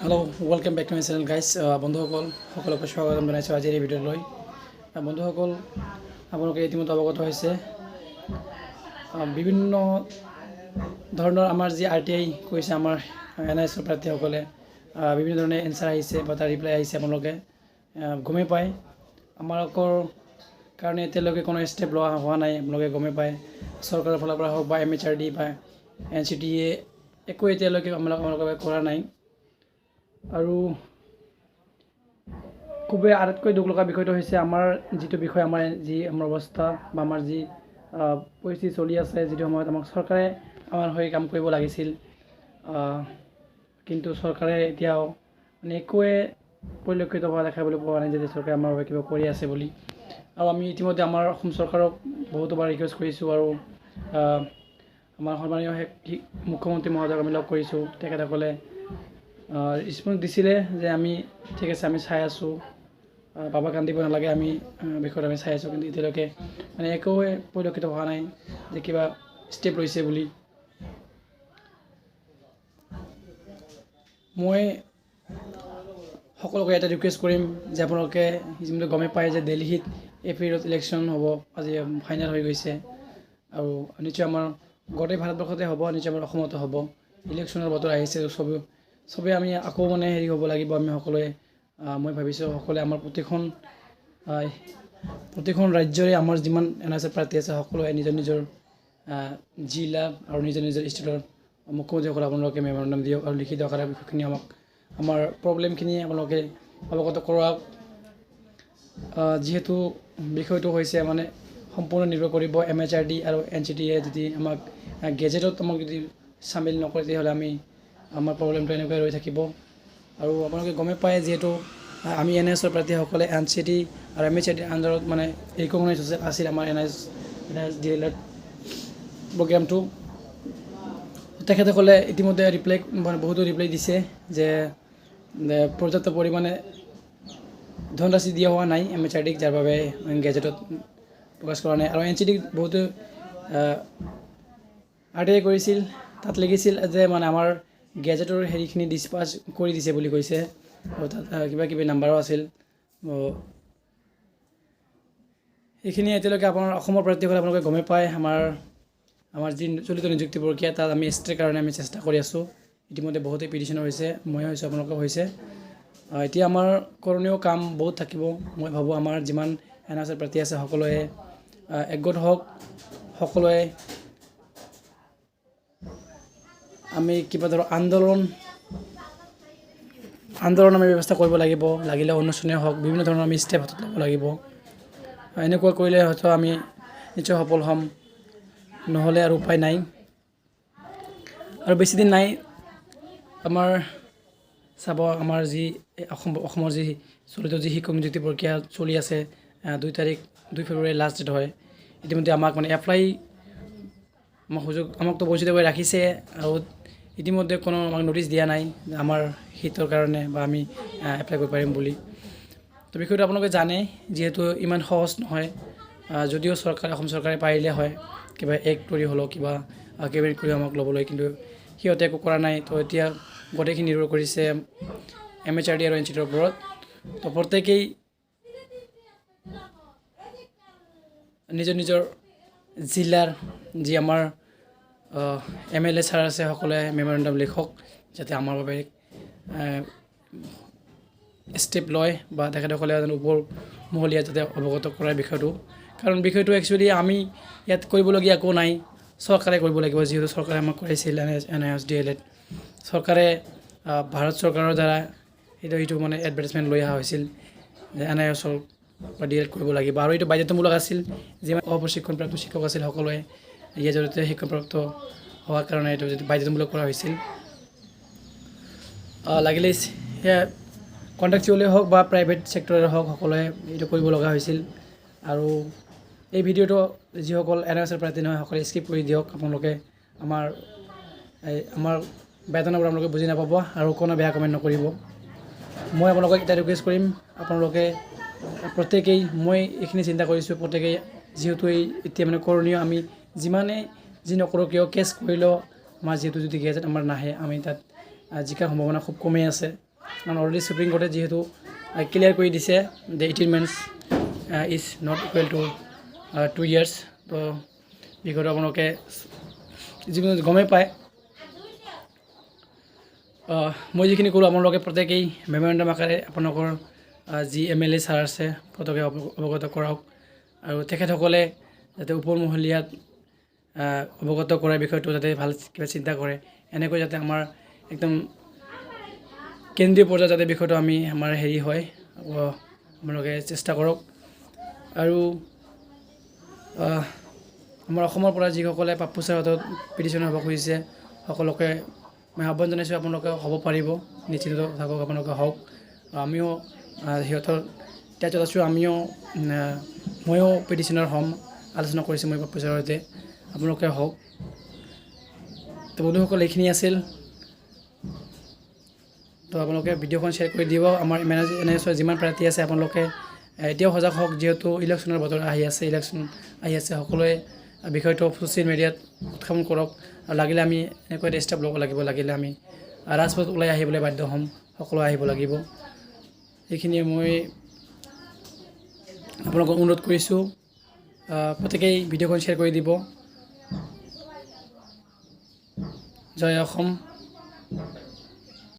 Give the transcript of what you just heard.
Hello' welcome back to my channel guys বন্ধুসকল, সকলোকে স্বাগতম জনাইছোঁ আজিৰ এই ভিডিঅ'লৈ বন্ধুসকল, আপোনালোকে ইতিমধ্যে অৱগত হৈছে বিভিন্ন ধৰণৰ আমাৰ যি আৰ টি আই কৰিছে আমাৰ এন আই এছৰ প্ৰাৰ্থীসকলে বিভিন্ন ধৰণে এনচাৰ আহিছে বা তাৰ ৰিপ্লাই আহিছে আপোনালোকে গমেই পায়। আমালোকৰ কাৰণে এতিয়ালৈকে কোনো ষ্টেপ লোৱা হোৱা নাই, আপোনালোকে গমেই পায়। চৰকাৰৰ ফালৰ পৰা হওক বা এম এইচ আৰ ডি বা এন চি টি এ একো এতিয়ালৈকে আমালোক আমালোকে কৰা নাই। আৰু খুবেই আটাইতকৈ দুখ লগা বিষয়টো হৈছে আমাৰ যিটো বিষয় আমাৰ যি আমাৰ অৱস্থা বা আমাৰ যি পৰিস্থিতি চলি আছে যিটো সময়ত আমাক চৰকাৰে আমাৰ হৈ কাম কৰিব লাগিছিল। কিন্তু চৰকাৰে এতিয়াও মানে একোৱে পৰিলক্ষিত হোৱা দেখাবলৈ পোৱা নাই যে চৰকাৰে আমাৰ বাবে কিবা কৰি আছে বুলি। আৰু আমি ইতিমধ্যে আমাৰ অসম চৰকাৰক বহুতোবাৰ ৰিকুৱেষ্ট কৰিছোঁ আৰু আমাৰ সন্মানীয় মুখ্যমন্ত্ৰী মহোদয়ক আমি লগ কৰিছোঁ। তেখেতসকলে ৰেচপন্স দিছিলে যে আমি, ঠিক আছে, আমি চাই আছোঁ। পাবা কান্দিব নালাগে, আমি বিষয়ত আমি চাই আছোঁ, কিন্তু এতিয়ালৈকে মানে একোৱে পৰিলক্ষিত হোৱা নাই যে কিবা ষ্টেপ লৈছে বুলি। মই সকলোকে এটা ৰিকুৱেষ্ট কৰিম যে আপোনালোকে যিটো গমেই পায় যে দিল্লীত এপ্ৰিলত ইলেকশ্যন হ'ব, আজি ফাইনেল হৈ গৈছে, আৰু নিশ্চয় আমাৰ গোটেই ভাৰতবৰ্ষতে হ'ব, নিশ্চয় আমাৰ অসমতো হ'ব। ইলেকশ্যনৰ বতৰ আহিছে চবে চবেই আমি আকৌ মানে হেৰি হ'ব লাগিব আমি সকলোৱে মই ভাবিছোঁ সকলোৱে আমাৰ প্ৰতিখন প্ৰতিখন ৰাজ্যৰে আমাৰ যিমান এন আৰ চি প্ৰাৰ্থী আছে সকলোৱে নিজৰ নিজৰ জিলা আৰু নিজৰ নিজৰ ষ্টেটৰ মুখ্যমন্ত্ৰীসকলক আপোনালোকে মেমৰেণ্ডাম দিয়ক আৰু লিখিত আকাৰে বিষয়খিনি আমাক আমাৰ প্ৰব্লেমখিনি আপোনালোকে অৱগত কৰাওক আহ, যিহেতু বিষয়টো হৈছে মানে সম্পূৰ্ণ নিৰ্ভৰ কৰিব এম এইচ আৰ ডি আৰু এন চি টি এ যদি আমাক গেজেটত আমাক যদি চামিল নকৰে তেতিয়াহ'লে আমি আমাৰ প্ৰব্লেমটো এনেকুৱাই ৰৈ থাকিব। আৰু আপোনালোকে গমেই পায় যিহেতু, আমি এন এছৰ প্ৰাৰ্থীসকলে এন চি টি আৰু এম এইচ আৰ ডিৰ আণ্ডাৰত মানে ৰিকগনাইজ হৈছে, আছিল আমাৰ N S N S D El Ed প্ৰগ্ৰামটো। তেখেতসকলে ইতিমধ্যে ৰিপ্লাই মানে বহুতো ৰিপ্লাই দিছে যে যে পৰ্যাপ্ত পৰিমাণে ধনৰাশি দিয়া হোৱা নাই এম এইচ আৰ ডিক যাৰ বাবে গেজেটত প্ৰকাশ কৰা নাই। আৰু এন চি ডিক বহুতো আৰ টি আই কৰিছিল। তাত লিখিছিল যে মানে আমাৰ গেজেটৰ হেৰিখিনি ডিছপাছ কৰি দিছে বুলি কৈছে। তাত কিবা কিবি নাম্বাৰো আছিল। এইখিনি এতিয়ালৈকে আপোনাৰ অসমৰ প্ৰাৰ্থীসকলে আপোনালোকে গমেই পায়। আমাৰ আমাৰ যি চলিত নিযুক্তি প্ৰক্ৰিয়া, তাত আমি এষ্টিৰ কাৰণে আমি চেষ্টা কৰি আছোঁ। ইতিমধ্যে বহুতেই পিটিশ্যন হৈছে মই হৈছোঁ আপোনালোকেও হৈছে। এতিয়া আমাৰ কৰণীয় কাম বহুত থাকিব। মই ভাবোঁ আমাৰ যিমান এন আৰ প্ৰাৰ্থী আছে, সকলোৱে একগোট হওক, সকলোৱে আমি কিবা ধৰক আন্দোলন আন্দোলন আমি ব্যৱস্থা কৰিব লাগিব, লাগিলে অনুষ্ঠানেই হওক, বিভিন্ন ধৰণৰ আমি ষ্টেপ হাতত ল'ব লাগিব। এনেকুৱা কৰিলে হয়তো আমি নিশ্চয় সফল হ'ম, নহ'লে আৰু উপায় নাই। আৰু বেছিদিন নাই, আমাৰ চাব, আমাৰ যি অসম, অসমৰ যি চলিত যি শিক্ষক নিযুক্তি প্ৰক্ৰিয়া চলি আছে দুই তাৰিখ, দুই ফেব্ৰুৱাৰী লাষ্ট ডেট হয়। ইতিমধ্যে আমাক মানে এপ্লাই আমাক সুযোগ, আমাকতো বঞ্চিত কৰি ৰাখিছে আৰু ইতিমধ্যে কোনো আমাক নটিচ দিয়া নাই আমাৰ শীতৰ কাৰণে বা আমি এপ্লাই কৰিব পাৰিম বুলি। তো বিষয়টো আপোনালোকে জানে, যিহেতু ইমান সহজ নহয় যদিও চৰকাৰে, অসম চৰকাৰে পাৰিলে হয়, কিবা এক কৰি হ'লেও কিবা কেবিনেট কৰি আমাক ল'বলৈ, কিন্তু সিহঁতে একো কৰা নাই। তো এতিয়া গোটেইখিনি নিৰ্ভৰ কৰিছে এম এইচ আৰ ডি আৰু এন চি টিৰ ওপৰত। তো প্ৰত্যেকেই নিজৰ নিজৰ জিলাৰ যি আমাৰ এম এল এ ছাৰ আছে, সকলোৱে মেমৰেণ্ডাম লিখক, যাতে আমাৰ বাবে ষ্টেপ লয় বা তেখেতসকলে ওপৰ মহলীয়া যাতে অৱগত কৰাৰ বিষয়টো। কাৰণ বিষয়টো একচুৱেলি আমি ইয়াত কৰিবলগীয়া একো নাই। চৰকাৰে কৰিব লাগিব, যিহেতু চৰকাৰে আমাক কৰাইছিল N S, N I S D El Ed চৰকাৰে ভাৰত চৰকাৰৰ দ্বাৰা এইটো এইটো মানে এডভাৰটাইজমেণ্ট লৈ অহা হৈছিল যে এন আই এছৰ পৰা ডি এল এড কৰিব লাগিব। আৰু এইটো বাধ্যতামূলক আছিল, যিমান অপ্ৰশিক্ষণপ্ৰাপ্ত শিক্ষক আছিল সকলোৱে। ইয়াৰ জৰিয়তে শিক্ষণপ্ৰাপ্ত হোৱাৰ কাৰণে এইটো যিটো বাধ্যতামূলক কৰা হৈছিল লাগিলে সেয়া কণ্ট্ৰেকচুৱেলেই হওক বা প্ৰাইভেট ছেক্টৰে হওক সকলোৱে এইটো কৰিব লগা হৈছিল। আৰু এই ভিডিঅ'টো যিসকল এন এছ এৰ প্ৰাৰ্থী নহয় সকলোৱে স্কিপ কৰি দিয়ক। আপোনালোকে আমাৰ আমাৰ বেতনবোৰ আপোনালোকে বুজি নাপাব আৰু কোনো বেয়া কমেণ্ট নকৰিব। মই আপোনালোকক এটা ৰিকুৱেষ্ট কৰিম। আপোনালোকে প্ৰত্যেকেই, মই এইখিনি চিন্তা কৰিছোঁ, প্ৰত্যেকেই, যিহেতু এই এতিয়া মানে কৰণীয় আমি যিমানে যি নকৰোঁ, কিয় কেছ কৰিলেও আমাৰ যিহেতু যদি গেজেট আমাৰ নাহে, আমি তাত জিকাৰ সম্ভাৱনা খুব কমেই আছে। কাৰণ অলৰেডি চুপ্ৰিম কোৰ্টে যিহেতু ক্লিয়াৰ কৰি দিছে যে eighteen months is not equal to two years তো বিষয়টো আপোনালোকে যিকোনো গমেই পায় মই যিখিনি ক'লোঁ আপোনালোকে প্ৰত্যেকেই মেমৰেণ্ডাম আকাৰে আপোনালোকৰ যি এম এল এ ছাৰ আছে প্ৰত্যেকে অৱগত কৰাওক। আৰু তেখেতসকলে যাতে ওপৰমহলীয়াত অৱগত কৰাৰ বিষয়টো যাতে ভালো কিবা চিন্তা কৰে। এনেকৈ যাতে আমাৰ একদম কেন্দ্ৰীয় পৰ্যায়ত যাতে বিষয়টো আমি আমাৰ হেৰি হয় আপোনালোকে চেষ্টা কৰক। আৰু আমাৰ অসমৰ পৰা যিসকলে পাপ্পু ছাৰৰ হাতত পিটিশ্যন হ'ব খুজিছে সকলোকে মই আহ্বান জনাইছোঁ আপোনালোকে হ'ব পাৰিব। নিশ্চিত থাকক আপোনালোকে হওক। আমিও সিহঁতৰ এতিয়া আছোঁ। আমিও ময়ো পিটিশ্যনাৰ হ'ম আলোচনা কৰিছোঁ মই পাপ্পু ছাৰৰ আপোনালোকে হওক। তো বন্ধুসকল, এইখিনি আছিল। তো আপোনালোকে ভিডিঅ'খন শ্বেয়াৰ কৰি দিব। আমাৰ এনে এনে যিমান প্ৰাৰ্থী আছে, আপোনালোকে এতিয়াও সজাগ হওক, যিহেতু ইলেকশ্যনৰ বতৰ আহি আছে ইলেকশ্যন আহি আছে। সকলোৱে বিষয়টো ছ'চিয়েল মিডিয়াত উত্থাপন কৰক। আৰু লাগিলে আমি এনেকৈ এটা ষ্টেপ ল'ব লাগিব, লাগিলে আমি ৰাজপথত ওলাই আহিবলৈ বাধ্য হ'ম। সকলো আহিব লাগিব। এইখিনিয়ে মই আপোনালোকক অনুৰোধ কৰিছোঁ। প্ৰত্যেকেই ভিডিঅ'খন শ্বেয়াৰ কৰি দিব। জয় অসম